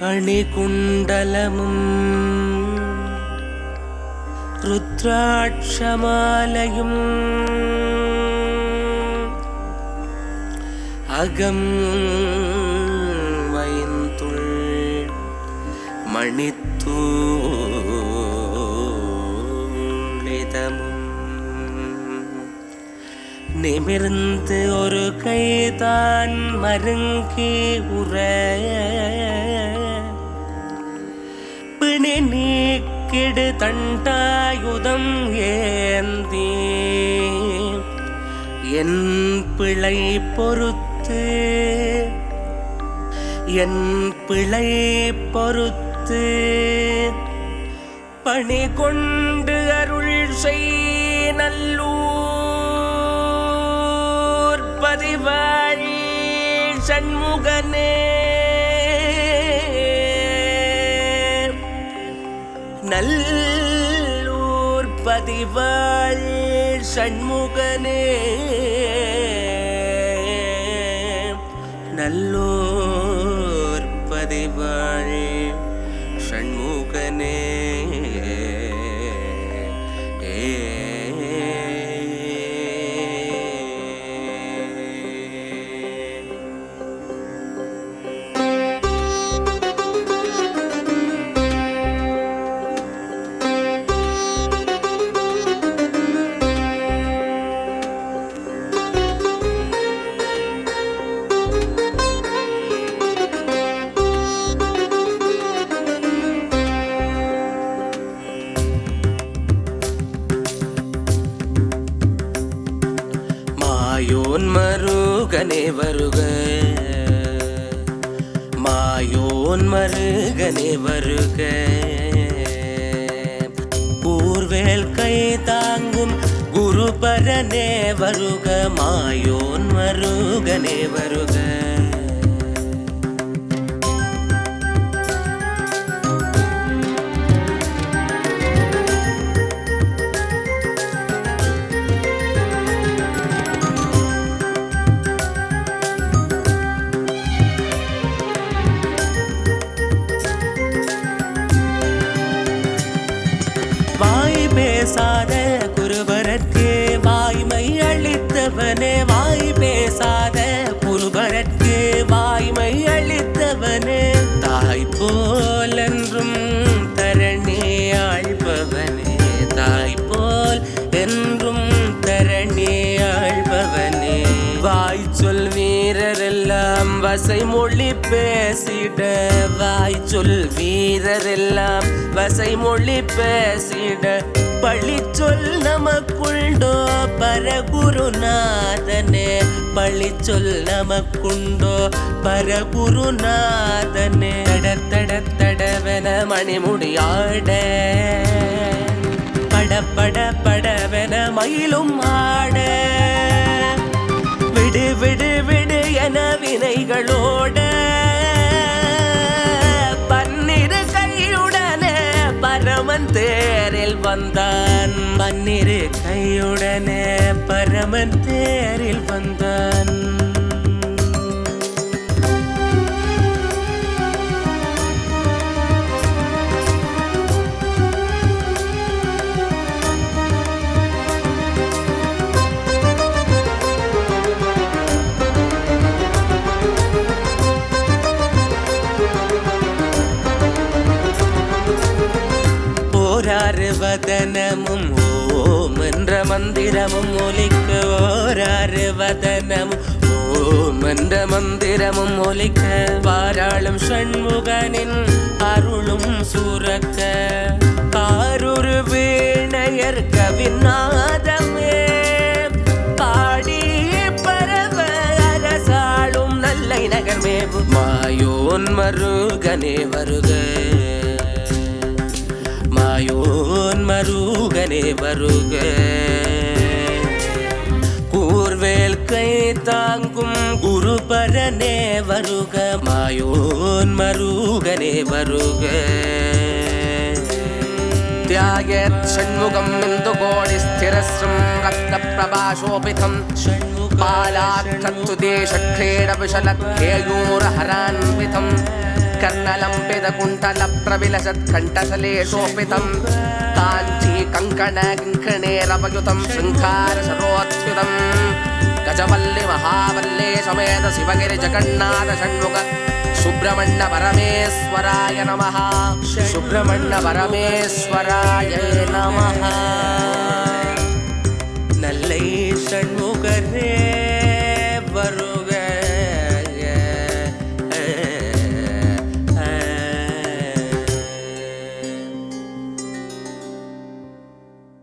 அணிகுண்டலமும். ருத்ராட்சமாலையும். அகம் வைந்துள் மணித்தூளிதமும். நிமிர்ந்து ஒரு கைதான் மருங்கி உற கிடு தண்டாயுதம் ஏந்தி. என் பிழை பொறுத்து என் பிழை பொறுத்து பணி கொண்டு அருள் செய் நல்லூர் பதிவாழி சண்முகனே. நல்லூர் பதிவாள் சண்முகனே. நல்லூர் பதிவாள் மாயோன் மருகனே வருக. மாயோன் மருகனே வருக. கூர்வேல் கை தாங்கும் குருபரனே வருக. மாயோன் மருகனே வருக. குருபரத்தே வசை மொழி பேசிட வாய் சொல் வீரர் எல்லாம் வசை மொழி பேசிட பழி சொல் நமக்குண்டோ பரகுருநாதனே. பழி சொல் நமக்குண்டோ பரகுருநாதனே. தட தட தடவென மணிமுடியாட. பட பட படவென மயிலும் ஆட. என வினைகளோட பன்னிரு கையுடனே பரமன் தேரில் வந்தான். பன்னிரு கையுடனே பரமன் தேரில் வந்தான். ஓராறு வதனமும் ஓம் என்ற மந்திரமும் ஒலிக்க ஓராறு வதனமும் ஓம் என்ற மந்திரமும் ஒலிக்க வாராளும் சண்முகனின் அருளும் சூரக்க. காருரு வீணையர் கவிநாதமே பாடி பரவ அரசாளும் நல்லை நகர்மே மாயோன் மருகனே வருக. மாயோ மருகனே வருக. கூர்வேல் கை தாங்கும் குருபரனே வருக. மாயோன் மருகனே வருக. தியாயேத் ஷண்முகம் இந்து கோடி ஸ்திரஸ்ரம் ரத்ன பிரபாஷோபிதம். பாலாற்றத்துதேஷ கேடவிஷலக்கேயூரஹரான்விதம் कर्णलम्बितकुण्डलप्रविलसत्कण्ठशलेशोपितम् काञ्चीकङ्कणकिङ्कणेरवयुतं शृङ्गारसरोत्थितम् गजवल्लिमहावल्ले समेत शिवगिरिजगन्नाथ षण्मुख सुब्रह्मण्य परमेश्वराय नमः सुब्रह्मण्य परमेश्वराय नमः नल्लै